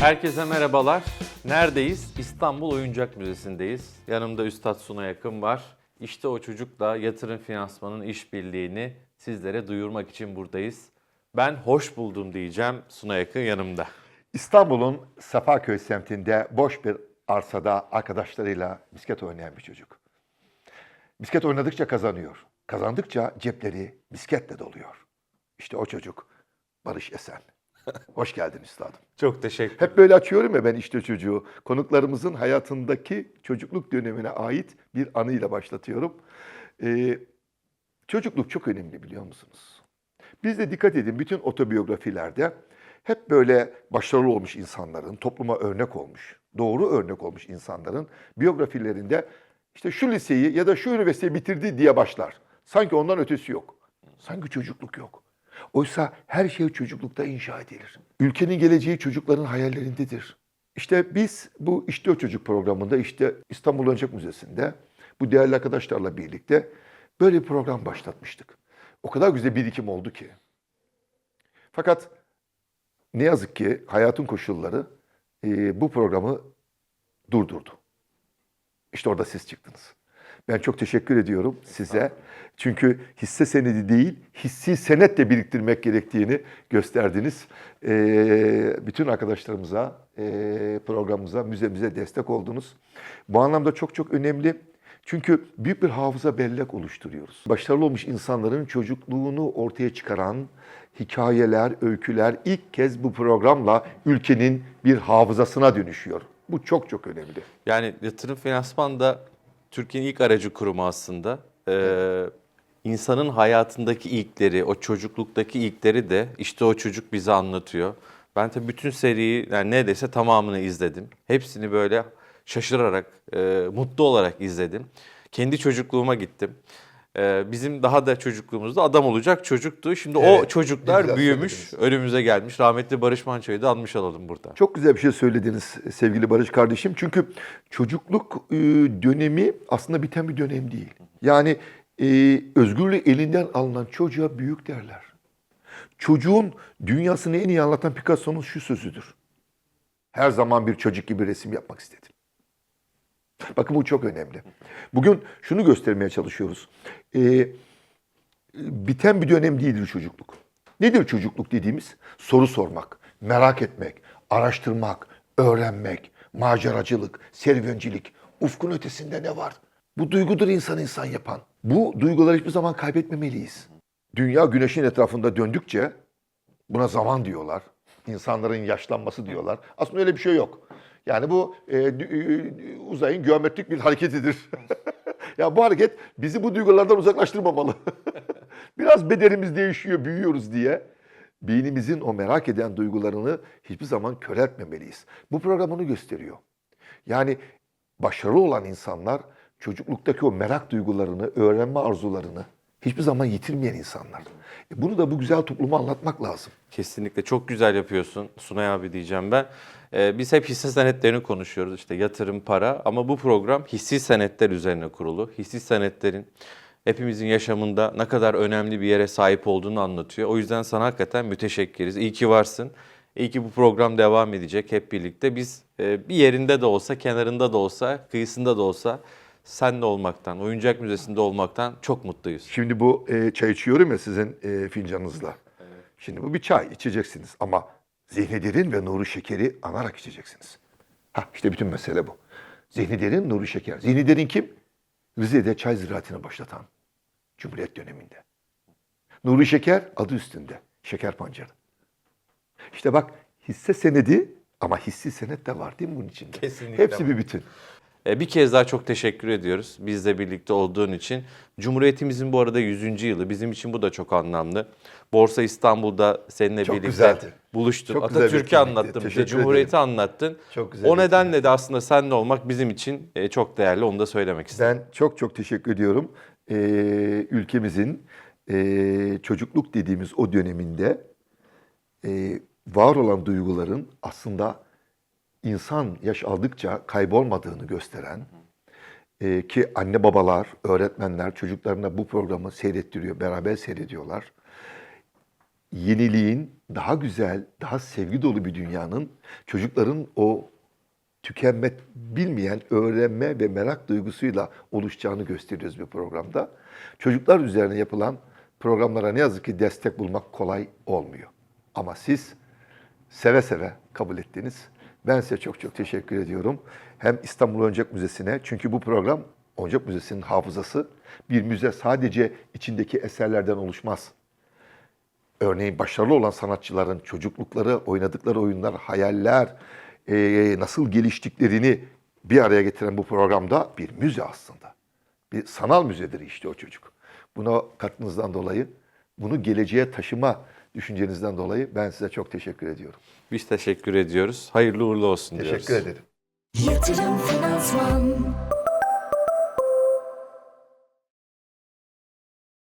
Herkese merhabalar. Neredeyiz? İstanbul Oyuncak Müzesi'ndeyiz. Yanımda Üstad Suna Yakın var. İşte o çocukla yatırım finansmanın işbirliğini sizlere duyurmak için buradayız. Ben hoş buldum diyeceğim Suna Yakın yanımda. İstanbul'un Safaköy semtinde boş bir arsada arkadaşlarıyla misket oynayan bir çocuk. Misket oynadıkça kazanıyor. Kazandıkça cepleri misketle doluyor. İşte o çocuk Barış Esen. Hoş geldin üstadım. Çok teşekkür Hep böyle açıyorum ya ben işte çocuğu. Konuklarımızın hayatındaki çocukluk dönemine ait bir anıyla başlatıyorum. Ee, çocukluk çok önemli biliyor musunuz? Biz de dikkat edin bütün otobiyografilerde hep böyle başarılı olmuş insanların, topluma örnek olmuş, doğru örnek olmuş insanların biyografilerinde işte şu liseyi ya da şu üniversiteyi bitirdi diye başlar. Sanki ondan ötesi yok. Sanki çocukluk yok. Oysa her şey çocuklukta inşa edilir. Ülkenin geleceği çocukların hayallerindedir. İşte biz bu İşte O Çocuk programında işte İstanbul Oyuncak Müzesi'nde bu değerli arkadaşlarla birlikte böyle bir program başlatmıştık. O kadar güzel birikim oldu ki. Fakat ne yazık ki hayatın koşulları e, bu programı durdurdu. İşte orada siz çıktınız. Ben çok teşekkür ediyorum size. Çünkü hisse senedi değil, hissi senet de biriktirmek gerektiğini gösterdiniz. Ee, bütün arkadaşlarımıza, e, programımıza, müzemize destek oldunuz. Bu anlamda çok çok önemli. Çünkü büyük bir hafıza bellek oluşturuyoruz. Başarılı olmuş insanların çocukluğunu ortaya çıkaran hikayeler, öyküler ilk kez bu programla ülkenin bir hafızasına dönüşüyor. Bu çok çok önemli. Yani yatırım finansman da Türkiye'nin ilk aracı kurumu aslında. Ee, insanın hayatındaki ilkleri, o çocukluktaki ilkleri de işte o çocuk bize anlatıyor. Ben tabii bütün seriyi yani neredeyse tamamını izledim. Hepsini böyle şaşırarak, e, mutlu olarak izledim. Kendi çocukluğuma gittim. Ee, bizim daha da çocukluğumuzda adam olacak çocuktu. Şimdi o Evet, ne çocuklar büyümüş, söylediniz. önümüze gelmiş. Rahmetli Barış Manço'yu da almış olalım burada. Çok güzel bir şey söylediniz sevgili Barış kardeşim. Çünkü çocukluk e, dönemi aslında biten bir dönem değil. Yani e, özgürlüğü elinden alınan çocuğa büyük derler. Çocuğun dünyasını en iyi anlatan Picasso'nun şu sözüdür. Her zaman bir çocuk gibi resim yapmak istedim. Bakın bu çok önemli. Bugün şunu göstermeye çalışıyoruz. E, biten bir dönem değildir çocukluk. Nedir çocukluk dediğimiz? Soru sormak, merak etmek, araştırmak, öğrenmek, maceracılık, serüvencilik. Ufkun ötesinde ne var? Bu duygudur insan insan yapan. Bu duyguları hiçbir zaman kaybetmemeliyiz. Dünya güneşin etrafında döndükçe buna zaman diyorlar. İnsanların yaşlanması diyorlar. Aslında öyle bir şey yok. Yani bu e, uzayın geometrik bir hareketidir. ya bu hareket bizi bu duygulardan uzaklaştırmamalı. Biraz bedenimiz değişiyor, büyüyoruz diye beynimizin o merak eden duygularını hiçbir zaman köreltmemeliyiz. Bu program onu gösteriyor. Yani başarılı olan insanlar çocukluktaki o merak duygularını, öğrenme arzularını hiçbir zaman yitirmeyen insanlar. E bunu da bu güzel topluma anlatmak lazım. Kesinlikle çok güzel yapıyorsun Sunay abi diyeceğim ben. Ee, biz hep hisse senetlerini konuşuyoruz işte yatırım para ama bu program hissi senetler üzerine kurulu. Hissi senetlerin hepimizin yaşamında ne kadar önemli bir yere sahip olduğunu anlatıyor. O yüzden sana hakikaten müteşekkiriz. İyi ki varsın. İyi ki bu program devam edecek hep birlikte. Biz e, bir yerinde de olsa, kenarında da olsa, kıyısında da olsa senle olmaktan, oyuncak müzesinde olmaktan çok mutluyuz. Şimdi bu e, çay içiyorum ya sizin e, fincanınızla. Şimdi bu bir çay içeceksiniz ama zihni derin ve nuru şekeri anarak içeceksiniz. Ha işte bütün mesele bu. Zihni derin, nuru şeker. Zihni derin kim? Rize'de çay ziraatını başlatan. Cumhuriyet döneminde. Nuri Şeker adı üstünde. Şeker pancarı. İşte bak hisse senedi ama hissi senet de var değil mi bunun içinde? Kesinlikle Hepsi var. bir bütün. E, Bir kez daha çok teşekkür ediyoruz bizle birlikte olduğun için. Cumhuriyetimizin bu arada 100. yılı. Bizim için bu da çok anlamlı. Borsa İstanbul'da seninle Çok birlikte güzeldi. buluştuk. Çok Atatürk'ü anlattın bize, Cumhuriyeti ederim. anlattın. Çok güzel o nedenle de aslında seninle olmak bizim için e, çok değerli. Onu da söylemek istedim. Ben çok çok teşekkür ediyorum. Ee, ülkemizin e, çocukluk dediğimiz o döneminde e, var olan duyguların aslında insan yaş aldıkça kaybolmadığını gösteren e, ki anne babalar, öğretmenler çocuklarına bu programı seyrettiriyor, beraber seyrediyorlar. yeniliğin, daha güzel, daha sevgi dolu bir dünyanın çocukların o tükenmek bilmeyen öğrenme ve merak duygusuyla oluşacağını gösteriyoruz bir programda. Çocuklar üzerine yapılan programlara ne yazık ki destek bulmak kolay olmuyor. Ama siz seve seve kabul ettiniz. Ben size çok çok teşekkür ediyorum. Hem İstanbul Oyuncak Müzesi'ne çünkü bu program Oyuncak Müzesi'nin hafızası. Bir müze sadece içindeki eserlerden oluşmaz. Örneğin başarılı olan sanatçıların çocuklukları, oynadıkları oyunlar, hayaller, eee, nasıl geliştiklerini bir araya getiren bu programda bir müze aslında. Bir sanal müzedir işte o çocuk. Buna katkınızdan dolayı, bunu geleceğe taşıma düşüncenizden dolayı ben size çok teşekkür ediyorum. Biz teşekkür ediyoruz. Hayırlı uğurlu olsun diyoruz. Teşekkür ederim. Yatırım Finansman